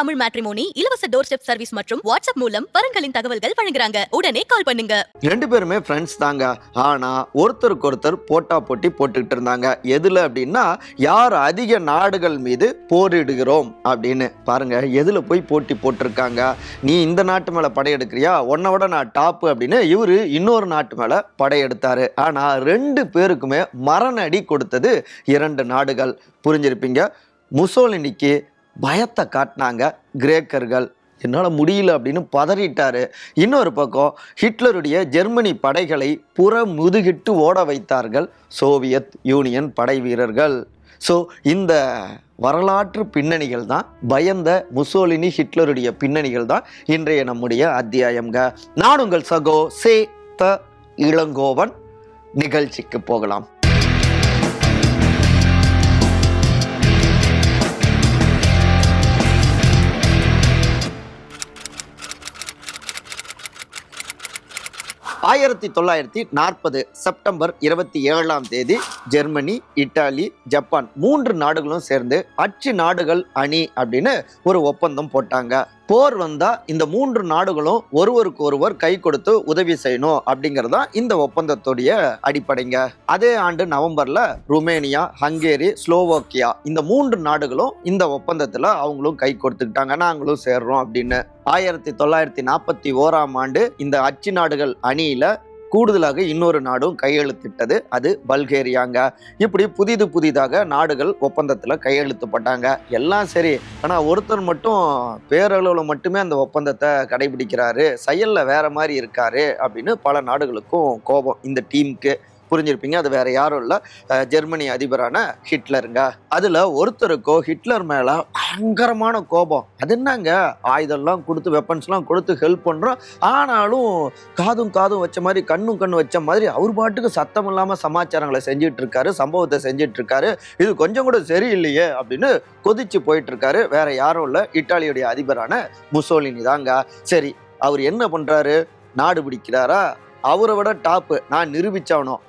Tamil matrimony இலவச door step service மற்றும் WhatsApp மூலம் வரன்களின் தகவல்கள் வழங்குறாங்க. உடனே கால் பண்ணுங்க. ரெண்டு பேருமே ஃப்ரெண்ட்ஸ் தாங்க. ஆனா ஒருத்தருக்கு ஒருத்தர் போட்டா போட்டி போட்டுக்கிட்டு இருந்தாங்க. எதுல அப்படின்னா யார் அதிக நாடுகள் மீது போரிடுகிறோம் அப்படின்னு. பாருங்க எதுல போய் போட்டி போட்டிருக்காங்க? நீ இந்த நாட்டு மேல படையெடுக்கிறியா? உன்னை விட நான் டாப்பு அப்படின்னு இவரு இன்னொரு நாட்டு மேல படையெடுத்தாரு. ஆனா ரெண்டு பேருக்குமே மரணடி கொடுத்தது இரண்டு நாடுகள். புரிஞ்சிருப்பீங்க? முசோலினிக்கு பயத்தை காட்டினாங்க கிரேக்கர்கள். என்னால் முடியல அப்படின்னு பதறிட்டார். இன்னொரு பக்கம் ஹிட்லருடைய ஜெர்மனி படைகளை புற முதுகிட்டு ஓட வைத்தார்கள் சோவியத் யூனியன் படை வீரர்கள். ஸோ இந்த வரலாற்று பின்னணிகள் தான் பயந்த முசோலினி ஹிட்லருடைய பின்னணிகள் தான் இன்றைய நம்முடைய அத்தியாயம்க நான் உங்கள் சகோ சே த இளங்கோவன். நிகழ்ச்சிக்கு போகலாம். ஆயிரத்தி தொள்ளாயிரத்தி நாற்பது செப்டம்பர் இருபத்தி ஏழாம் தேதி ஜெர்மனி இட்டாலி ஜப்பான் மூன்று நாடுகளும் சேர்ந்து அச்சு நாடுகள் அணி அப்படின்னு ஒரு ஒப்பந்தம் போட்டாங்க. போர் வந்தால் இந்த மூன்று நாடுகளும் ஒருவருக்கு ஒருவர் கை கொடுத்து உதவி செய்யணும் அப்படிங்கிறது தான் இந்த ஒப்பந்தத்துடைய அடிப்படைங்க. அதே ஆண்டு நவம்பரில் ருமேனியா ஹங்கேரி ஸ்லோவோக்கியா இந்த மூன்று நாடுகளும் இந்த ஒப்பந்தத்தில் அவங்களும் கை கொடுத்துக்கிட்டாங்க. நாங்களும் சேர்றோம் அப்படின்னு. ஆயிரத்தி தொள்ளாயிரத்தி நாற்பத்தி ஓராம் ஆண்டு இந்த அச்சு நாடுகள் அணியில கூடுதலாக இன்னொரு நாடும் கையெழுத்திட்டது. அது பல்கேரியாங்க. இப்படி புதிது புதிதாக நாடுகள் ஒப்பந்தத்தில் கையெழுத்துப்பட்டாங்க. எல்லாம் சரி. ஆனால் ஒருத்தர் மட்டும் பேரளவில் மட்டுமே அந்த ஒப்பந்தத்தை கடைபிடிக்கிறாரு. செயலில் வேற மாதிரி இருக்காரு அப்படின்னு பல நாடுகளுக்கும் கோபம் இந்த டீமுக்கு. புரிஞ்சிருப்பீங்க. அது வேற யாரும் இல்லை. ஜெர்மனி அதிபரான ஹிட்லருங்க. அதில் ஒருத்தருக்கோ ஹிட்லர் மேலே பயங்கரமான கோபம். அது என்னங்க? ஆயுதம்லாம் கொடுத்து வெப்பன்ஸ்லாம் கொடுத்து ஹெல்ப் பண்ணுறோம் ஆனாலும் காதும் காதும் வச்ச மாதிரி கண்ணும் கண்ணு வச்ச மாதிரி அவர் பாட்டுக்கு சத்தம் இல்லாமல் சமாச்சாரங்களை செஞ்சுட்டு இருக்காரு சம்பவத்தை செஞ்சுட்டு இருக்காரு இது கொஞ்சம் கூட சரியில்லையே அப்படின்னு கொதிச்சு போயிட்டு இருக்காரு வேற யாரும் இல்லை. இட்டாலியுடைய அதிபரான முசோலினி தாங்க. சரி அவர் என்ன பண்றாரு? நாடு பிடிக்கிறாரா? அவரை விட டாப்பு நான் நிரூபிச்சவனும்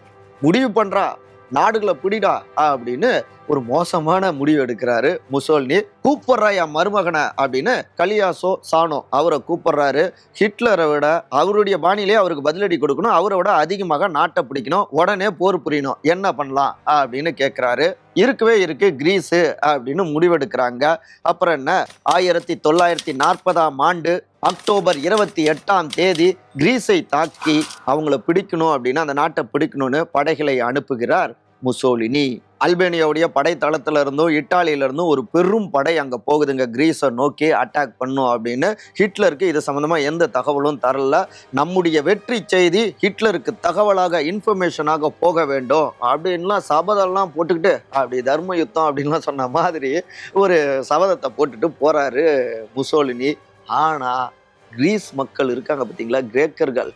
முடிவு பண்ணுறா நாடுகளை பிடிடா அப்படின்னு ஒரு மோசமான முடிவு எடுக்கிறாரு முசோல்னி. கூப்பிடுறா என் மருமகனை அப்படின்னு கலியாசோ சானோ அவரை கூப்பிடுறாரு. ஹிட்லரை விட அவருடைய பாணியிலே அவருக்கு பதிலடி கொடுக்கணும். அவரை விட அதிகமாக நாட்டை பிடிக்கணும். உடனே போர் புரியணும். என்ன பண்ணலாம் அப்படின்னு கேட்குறாரு. இருக்கவே இருக்கு கிரீஸு அப்படின்னு முடிவெடுக்கிறாங்க. அப்புறம் என்ன? ஆயிரத்தி தொள்ளாயிரத்தி நாற்பதாம் ஆண்டு அக்டோபர் இருபத்தி எட்டாம் தேதி கிரீஸை தாக்கி அவங்கள பிடிக்கணும் அப்படின்னு அந்த நாட்டை பிடிக்கணும்னு படைகளை அனுப்புகிறார் முசோலினி. அல்பேனியாவுடைய படைத்தளத்துல இருந்தும் இட்டாலியில இருந்தும் ஒரு பெரும் படை அங்க போகுதுங்க. கிரீஸை நோக்கி அட்டாக் பண்ணும் அப்படின்னு ஹிட்லருக்கு இது சம்பந்தமா எந்த தகவலும் தரல. நம்முடைய வெற்றி செய்தி ஹிட்லருக்கு தகவலாக இன்ஃபர்மேஷனாக போக வேண்டும். அப்படின்லாம் சபதம்லாம் போட்டுக்கிட்டு அப்படி தர்ம யுத்தம் அப்படின்லாம் சொன்ன மாதிரி ஒரு சபதத்தை போட்டுட்டு போறாரு முசோலினி. ஆனா கிரீஸ் மக்கள் இருக்காங்க பார்த்தீங்களா கிரேக்கர்கள்.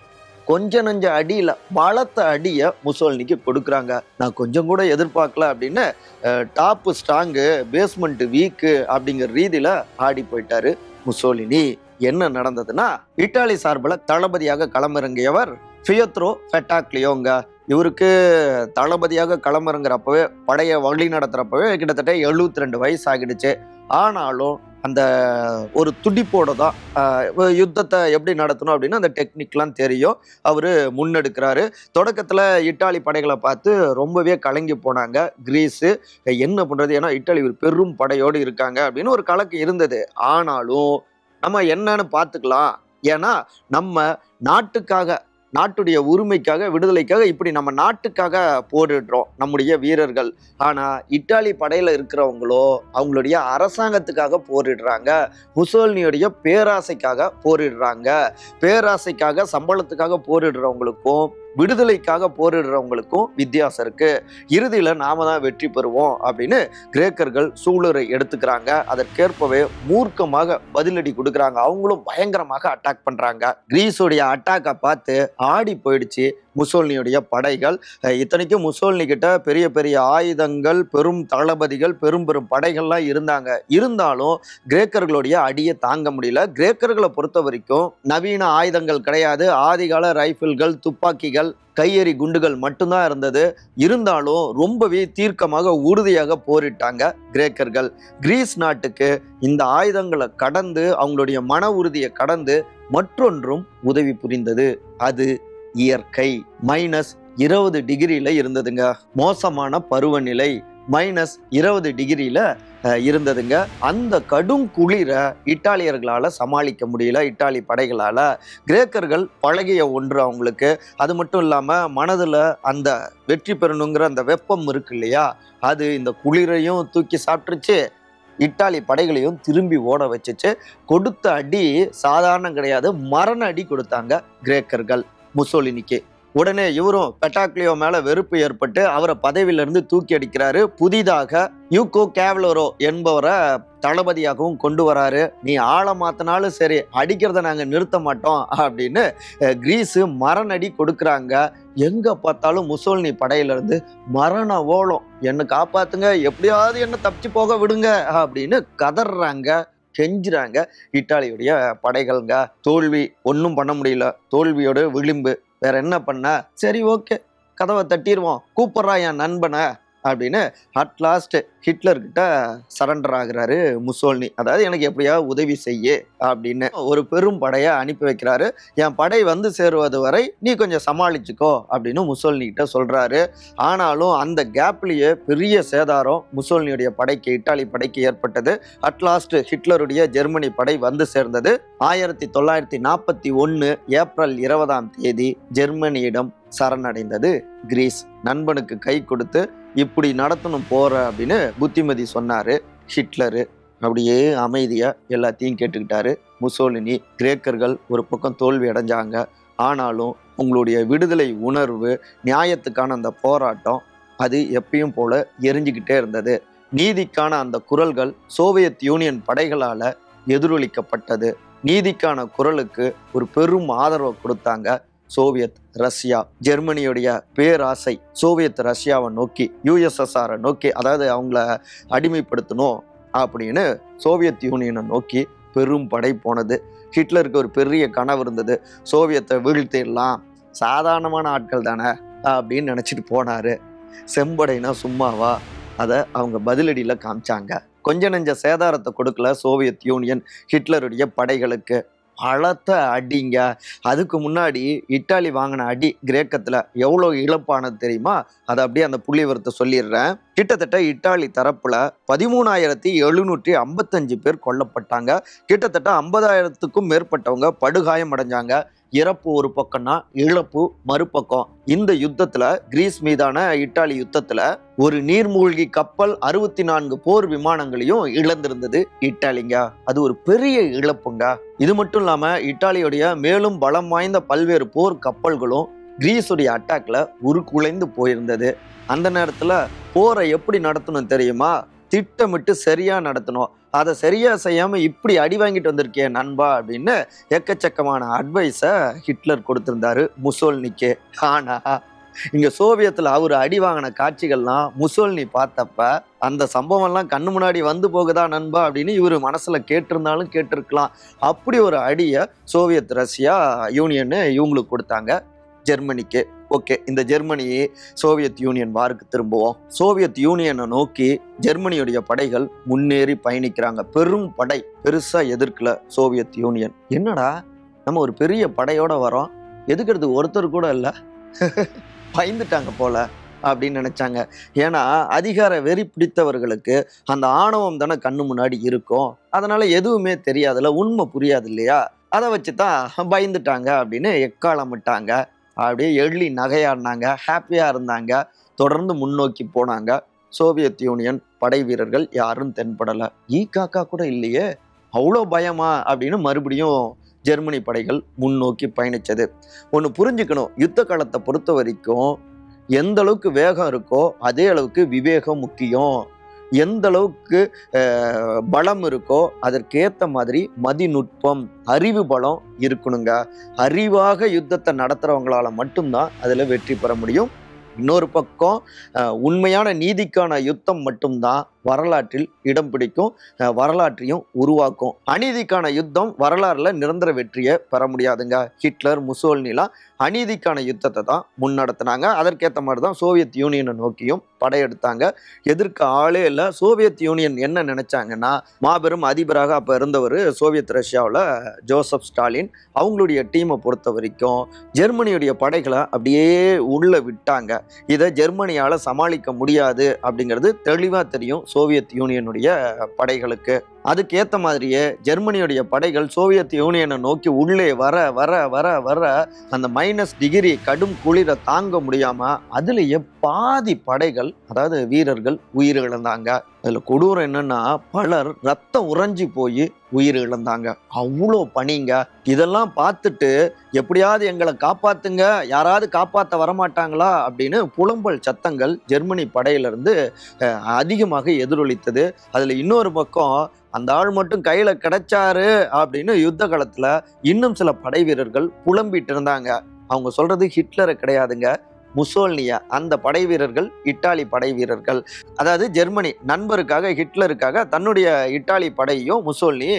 கொஞ்ச நஞ்ச அடியில பலத்த அடிய முசோலினிக்கு கொடுக்குறாங்க. நான் கொஞ்சம் கூட எதிர்பார்க்கல அப்படின்னு டாப்பு ஸ்ட்ராங்கு பேஸ்மெண்ட் வீக்கு அப்படிங்கிற ரீதியில ஆடி போயிட்டாரு முசோலினி. என்ன நடந்ததுன்னா இட்டாலி சார்பில் தளபதியாக களமிறங்கியவர் ஃபியத்ரோ ஃபெட்டாக்லியோங்க. இவருக்கு தளபதியாக களமிறங்குறப்பவே படையை வழி நடத்துறப்பவே கிட்டத்தட்ட எழுபத்தி ரெண்டு வயசு ஆகிடுச்சு. ஆனாலும் அந்த ஒரு துடிப்போட தான் யுத்தத்தை எப்படி நடத்தணும் அப்படின்னு அந்த டெக்னிக்லாம் தெரியும். அவர் முன்னெடுக்கிறாரு. தொடக்கத்தில் இட்டாலி படைகளை பார்த்து ரொம்பவே கலங்கி போனாங்க. கிரீஸு என்ன பண்ணுறது ஏன்னா இட்டாலி ஒரு பெரும் படையோடு இருக்காங்க அப்படின்னு ஒரு கலக்கு இருந்தது. ஆனாலும் நம்ம என்னன்னு பார்த்துக்கலாம். ஏன்னா நம்ம நாட்டுக்காக நாட்டுடைய உரிமைக்காக விடுதலைக்காக இப்படி நம்ம நாட்டுக்காக போரிடுறோம். நம்முடைய வீரர்கள். ஆனால் இட்டாலி படையில் இருக்கிறவங்களோ அவங்களுடைய அரசாங்கத்துக்காக போரிடுறாங்க. முசோலினியுடைய பேராசைக்காக போரிடுறாங்க. பேராசைக்காக சம்பளத்துக்காக போரிடுறவங்களுக்கும் விடுதலைக்காக போரிடுறவங்களுக்கும் வித்தியாசம் இருக்கு. இறுதியில் நாம தான் வெற்றி பெறுவோம் அப்படின்னு கிரேக்கர்கள் சூளுரை எடுத்துக்கிறாங்க. அதற்கேற்பவே மூர்க்கமாக பதிலடி கொடுக்குறாங்க. அவங்களும் பயங்கரமாக அட்டாக் பண்றாங்க. கிரீஸுடைய அட்டாக்கை பார்த்து ஆடி போயிடுச்சு. முசோலினியுடைய படைகள். இத்தனைக்கும் முசோல்னி கிட்ட பெரிய பெரிய ஆயுதங்கள் பெரும் தளபதிகள் பெரும் பெரும் படைகள்லாம் இருந்தாங்க. இருந்தாலும் கிரேக்கர்களுடைய அடியை தாங்க முடியல. கிரேக்கர்களை பொறுத்த வரைக்கும் நவீன ஆயுதங்கள் கிடையாது. ஆதிகால ரைஃபிள்கள் துப்பாக்கிகள் கையெறி குண்டுகள் மட்டும்தான் இருந்தது. இருந்தாலும் ரொம்பவே தீர்க்கமாக உறுதியாக போரிட்டாங்க கிரேக்கர்கள். கிரீஸ் நாட்டுக்கு இந்த ஆயுதங்களை கடந்து அவங்களுடைய மன உறுதியை கடந்து மற்றொன்றும் உதவி புரிந்தது. அது இயற்கை மைனஸ் இருபது டிகிரியில இருந்ததுங்க. மோசமான பருவநிலை மைனஸ் இருபது டிகிரியில இருந்ததுங்க. அந்த கடும் குளிரை இட்டாலியர்களால் சமாளிக்க முடியல இட்டாலி படைகளால். கிரேக்கர்கள் பழகிய ஒன்று அவங்களுக்கு. அது மட்டும் இல்லாமல் மனதில் அந்த வெற்றி பெறணுங்கிற அந்த வெப்பம் இருக்கு இல்லையா? அது இந்த குளிரையும் தூக்கி சாப்பிட்டுருச்சு. இட்டாலி படைகளையும் திரும்பி ஓட வச்சுச்சு. கொடுத்த அடி சாதாரணம் கிடையாது. மரண அடி கொடுத்தாங்க கிரேக்கர்கள். முசோலினிக்கு. உடனே இவரும் பெட்டாக்லியோ மேல வெறுப்பு ஏற்பட்டு அவரை பதவியிலிருந்து தூக்கி அடிக்கிறாரு. புதிதாக யூகோ கேவலரோ என்பவரை தளபதியாகவும் கொண்டு வராரு. நீ ஆளை மாத்தினாலும் சரி அடிக்கிறத நாங்க நிறுத்த மாட்டோம் அப்படின்னு கிரீஸு மரணடி கொடுக்குறாங்க. எங்க பார்த்தாலும் முசோலினி படையிலிருந்து மரண ஓலம். என்னை காப்பாத்துங்க எப்படியாவது என்ன தப்பிச்சு போக விடுங்க அப்படின்னு கதறாங்க. கெஞ்சுறாங்க. இட்டாலியுடைய படைகள்ங்க. தோல்வி ஒன்றும் பண்ண முடியல. தோல்வியோட விளிம்பு. வேற என்ன பண்ண? சரி ஓகே கதவை தட்டிடுவோம் கூப்பிட்றா என் நண்பனை. அப்படின்னு அட் லாஸ்ட் ஹிட்லர்கிட்ட சரண்டர் ஆகுறாரு முசோல்னி. அதாவது எனக்கு எப்படியாவது உதவி செய்ய அப்படின்னு ஒரு பெரும் படையை அனுப்பி வைக்கிறாரு. என் படை வந்து சேருவது வரை நீ கொஞ்சம் சமாளிச்சுக்கோ அப்படின்னு முசோல்னி கிட்ட சொல்றாரு. ஆனாலும் அந்த கேப்லேயே பெரிய சேதாரம் முசோல்னியுடைய படைக்கு இட்டாலி படைக்கு ஏற்பட்டது. அட்லாஸ்ட் ஹிட்லருடைய ஜெர்மனி படை வந்து சேர்ந்தது. ஆயிரத்தி தொள்ளாயிரத்தி நாற்பத்தி ஒன்று ஏப்ரல் இருபதாம் தேதி ஜெர்மனியிடம் சரணடைந்தது. கிரீஸ் நண்பனுக்கு கை கொடுத்து இப்படி நடத்தணும் போற அப்படின்னு புத்திமதி சொன்னாரு. ஹிட்லரு அப்படியே அமைதியா எல்லாத்தையும் கேட்டுக்கிட்டாரு. முசோலினி கிரேக்கர்கள் ஒரு பக்கம் தோல்வி அடைஞ்சாங்க. ஆனாலும் உங்களுடைய விடுதலை உணர்வு நியாயத்துக்கான அந்த போராட்டம் அது எப்பயும் போல எரிஞ்சுக்கிட்டே இருந்தது. நீதிக்கான அந்த குரல்கள் சோவியத் யூனியன் படைகளால எதிரொலிக்கப்பட்டது. நீதிக்கான குரலுக்கு ஒரு பெரும் ஆதரவை கொடுத்தாங்க. சோவியத் ரஷ்யா ஜெர்மனியுடைய பேராசை சோவியத் ரஷ்யாவை நோக்கி யுஎஸ்எஸ்ஆரை நோக்கி அதாவது அவங்கள அடிமைப்படுத்தணும் அப்படின்னு சோவியத் யூனியனை நோக்கி பெரும் படை போனது. ஹிட்லருக்கு ஒரு பெரிய கனவு இருந்தது. சோவியத்தை வீழ்த்திடலாம் சாதாரணமான ஆட்கள் தானே அப்படின்னு நினச்சிட்டு போனார். செம்படைனா சும்மாவா? அதை அவங்க பதிலடியில் காமிச்சாங்க. கொஞ்ச நெஞ்ச சேதாரத்தை கொடுக்கல சோவியத் யூனியன் ஹிட்லருடைய படைகளுக்கு. அளத்த அடிங்க. அதுக்கு முன்னாடி இட்டாலி வாங்கின அடி கிரேக்கத்தில் எவ்வளோ இழப்பானது தெரியுமா? அதை அப்படியே அந்த புள்ளிவரத்தை சொல்லிடுறேன். கிட்டத்தட்ட இட்டாலி தரப்புல பதிமூணாயிரத்தி எழுநூற்றி ஐம்பத்தஞ்சு பேர் கொல்லப்பட்டாங்க. கிட்டத்தட்ட ஐம்பதாயிரத்துக்கும் மேற்பட்டவங்க படுகாயம் அடைஞ்சாங்க. இறப்பு ஒரு பக்கம்னா இழப்பு மறுபக்கம். இந்த யுத்தத்துல கிரீஸ் மீதான இட்டாலி யுத்தத்துல ஒரு நீர்மூழ்கி கப்பல் அறுபத்தி நான்கு போர் விமானங்களையும் இழந்திருந்தது இட்டாலிங்க. அது ஒரு பெரிய இழப்புங்க. இது மட்டும் இல்லாம இட்டாலியுடைய மேலும் பலம் வாய்ந்த பல்வேறு போர் கப்பல்களும் கிரீஸுடைய அட்டாக்ல உருக்குலைந்து போயிருந்தது. அந்த நேரத்துல போரை எப்படி நடத்தணும் தெரியுமா? திட்டமிட்டு சரியா நடத்தணும். அதை சரியா செய்யாம இப்படி அடி வாங்கிட்டு வந்திருக்கே நண்பா அப்படின்னு எக்கச்சக்கமான அட்வைஸை ஹிட்லர் கொடுத்திருந்தாரு முசோல்னிக்கு. ஆனா இங்க சோவியத்தில் அவர் அடி வாங்கின காட்சிகள்லாம் முசோல்னி பார்த்தப்ப அந்த சம்பவம்லாம் கண்ணு முன்னாடி வந்து போகுதா நண்பா அப்படின்னு இவர் மனசுல கேட்டிருந்தாலும் கேட்டிருக்கலாம். அப்படி ஒரு அடியை சோவியத் ரஷ்யா யூனியன்னு இவங்களுக்கு கொடுத்தாங்க. ஜெர்மனிக்கு. ஓகே இந்த ஜெர்மனி சோவியத் யூனியன் வாருக்கு திரும்புவோம். சோவியத் யூனியனை நோக்கி ஜெர்மனியுடைய படைகள் முன்னேறி பயணிக்கிறாங்க. பெரும் படை பெருசாக எதிர்க்கல சோவியத் யூனியன். என்னடா நம்ம ஒரு பெரிய படையோட வரோம். எதுக்கிறது ஒருத்தர் கூட இல்லை. பயந்துட்டாங்க போல அப்படின்னு நினச்சாங்க. ஏன்னா அதிகார வெறி பிடித்தவர்களுக்கு அந்த ஆணவம் தானே கண்ணு முன்னாடி இருக்கும். அதனால் எதுவுமே தெரியாதுல்ல உண்மை புரியாது இல்லையா? அதை வச்சு தான் பயந்துட்டாங்க அப்படின்னு எக்காலமிட்டாங்க. அப்படியே எள்ளி நகையாடினாங்க ஹாப்பியாக இருந்தாங்க தொடர்ந்து முன்னோக்கி போனாங்க. சோவியத் யூனியன் படை வீரர்கள் யாரும் தென்படலை. ஈ காக்கா கூட இல்லையே அவ்வளோ பயமா அப்படின்னு மறுபடியும் ஜெர்மனி படைகள் முன்னோக்கி பயணித்தது ஒன்று புரிஞ்சுக்கணும் யுத்த காலத்தை பொறுத்த வரைக்கும் எந்த அளவுக்கு வேகம் இருக்கோ அதே அளவுக்கு விவேகம் முக்கியம். எந்த அளவுக்கு பலம் இருக்கோ அதற்கேற்ற மாதிரி மதிநுட்பம் அறிவு பலம் இருக்கணுங்க. அறிவாக யுத்தத்தை நடத்துகிறவங்களால் மட்டும்தான் அதில் வெற்றி பெற முடியும். இன்னொரு பக்கம் உண்மையான நீதிக்கான யுத்தம் மட்டும்தான் வரலாற்றில் இடம் பிடிக்கும். வரலாற்றையும் உருவாக்கும். அநீதிக்கான யுத்தம் வரலாறுல நிரந்தர வெற்றியை பெற முடியாதுங்க. ஹிட்லர் முசோல்னிலாம் அநீதிக்கான யுத்தத்தை தான் முன்னெடுத்தினாங்க. அதற்கேற்ற மாதிரி தான் சோவியத் யூனியனை நோக்கியும் படையெடுத்தாங்க. எதிர்க்க ஆளே இல்லை. சோவியத் யூனியன் என்ன நினைச்சாங்கன்னா மாபெரும் அதிபராக அப்போ இருந்தவர் சோவியத் ரஷ்யாவில் ஜோசப் ஸ்டாலின். அவங்களுடைய டீமை பொறுத்த வரைக்கும் ஜெர்மனியுடைய படைகளை அப்படியே உள்ள விட்டாங்க. இதை ஜெர்மனியால் சமாளிக்க முடியாது அப்படிங்கிறது தெளிவாக தெரியும். சோவியத் யூனியனுடைய படைகளுக்கு அதுக்கேற்ற மாதிரியே ஜெர்மனியுடைய படைகள் சோவியத் யூனியனை நோக்கி உள்ளே வர வர வர வர அந்த மைனஸ் டிகிரி கடும் குளிரை தாங்க முடியாமல் அதுலேயே பாதி படைகள் அதாவது வீரர்கள் உயிர் இழந்தாங்க அதில் கொடூரம் என்னன்னா பலர் ரத்தம் உறைஞ்சி போய் உயிர் இழந்தாங்க அவ்வளோ பணிங்க. இதெல்லாம் பார்த்துட்டு எப்படியாவது எங்களை காப்பாத்துங்க யாராவது காப்பாற்ற வரமாட்டாங்களா அப்படின்னு புலம்பல் சத்தங்கள் ஜெர்மனி படையிலிருந்து அதிகமாக எதிரொலித்தது. அதில் இன்னொரு பக்கம் அந்த ஆள் மட்டும் கையில கிடைச்சாரு அப்படின்னு யுத்த காலத்துல இன்னும் சில படை வீரர்கள் புலம்பிட்டு இருந்தாங்க. அவங்க சொல்றது ஹிட்லரை கிடையாதுங்க. முசோல்னியா அந்த படை வீரர்கள் இட்டாலி படை வீரர்கள். அதாவது ஜெர்மனி நண்பருக்காக ஹிட்லருக்காக தன்னுடைய இட்டாலி படையும் முசோல்னி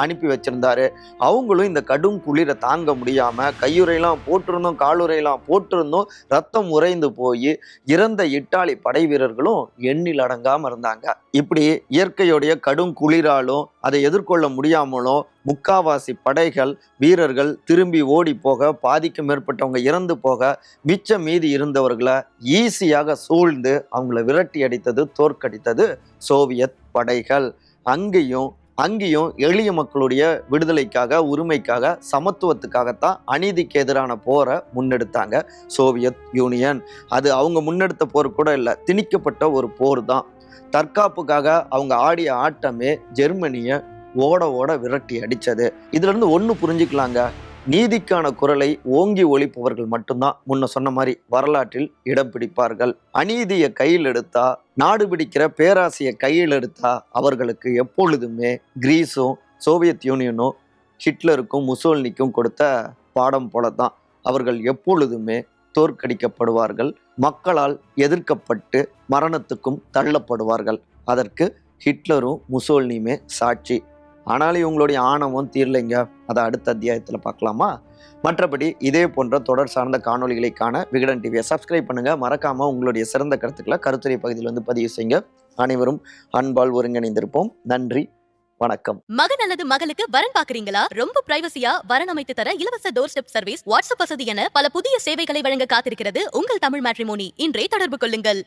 அனுப்பி வச்சிருந்தாரு. அவங்களும் இந்த கடும் குளிரை தாங்க முடியாம கையுறையெல்லாம் போட்டிருந்தோம் காலுறையெல்லாம் போட்டிருந்தோம். ரத்தம் உறைந்து போய் இறந்த இட்டாலி படை வீரர்களும் எண்ணில் அடங்காம இருந்தாங்க. இப்படி இயற்கையுடைய கடும் குளிராலும் அதை எதிர்கொள்ள முடியாமலும் முக்காவாசி படைகள் வீரர்கள் திரும்பி ஓடி போக பாதிக்கு மேற்பட்டவங்க இறந்து போக மிச்சம் மீதி இருந்தவர்களை ஈஸியாக சூழ்ந்து அவங்கள விரட்டி அடித்தது தோற்கடித்தது சோவியத் படைகள். அங்கேயும் அங்கேயும் எளிய மக்களுடைய விடுதலைக்காக உரிமைக்காக சமத்துவத்துக்காகத்தான் அநீதிக்கு எதிரான போரை முன்னெடுத்தாங்க சோவியத் யூனியன். அது அவங்க முன்னெடுத்த போர் கூட இல்லை திணிக்கப்பட்ட ஒரு போர் தான் தற்காப்புக்காக அவங்க ஆடிய ஆட்டமே ஜெர்மனியை ஓட ஓட விரட்டி அடித்தது இதுலேருந்து ஒன்று புரிஞ்சுக்கலாங்க. நீதிக்கான குரலை ஓங்கி ஒழிப்பவர்கள் மட்டும்தான் முன்ன சொன்ன மாதிரி வரலாற்றில் இடம் பிடிப்பார்கள். அநீதியை கையில் எடுத்தா நாடு பிடிக்கிற பேராசையை கையில் எடுத்தா அவர்களுக்கு எப்பொழுதுமே கிரீஸும் சோவியத் யூனியனும் ஹிட்லருக்கும் முசோல்னிக்கும் கொடுத்த பாடம் போல தான் அவர்கள் எப்பொழுதுமே தோற்கடிக்கப்படுவார்கள். மக்களால் எதிர்க்கப்பட்டு மரணத்துக்கும் தள்ளப்படுவார்கள். அதற்கு ஹிட்லரும் முசோல்னியுமே சாட்சி. ஆனாலும் இவங்களுடைய ஆணவம் தீரலைங்க. அதை அடுத்த அத்தியாயத்தில் பார்க்கலாமா? மற்றபடி இதே போன்ற தொடர் சார்ந்த காணொலிகளை காண விகடன் டிவியை சப்ஸ்கிரைப் பண்ணுங்கள் மறக்காமல் உங்களுடைய சிறந்த கருத்துக்களை கருத்துரை பகுதியில் வந்து பதிவு செய்யுங்க. அனைவரும் அன்பால் ஒருங்கிணைந்திருப்போம். நன்றி வணக்கம். மகன் அல்லது மகளுக்கு வரன் பாக்குறீங்களா ரொம்ப பிரைவசியா வரன் அமைத்து தர இலவச டோர் ஸ்டெப் சர்வீஸ் வாட்ஸ்அப் வசதி என பல புதிய சேவைகளை வழங்க காத்திருக்கிறது உங்கள் தமிழ் மேட்ரிமோனி இன்றே தொடர்பு கொள்ளுங்கள்.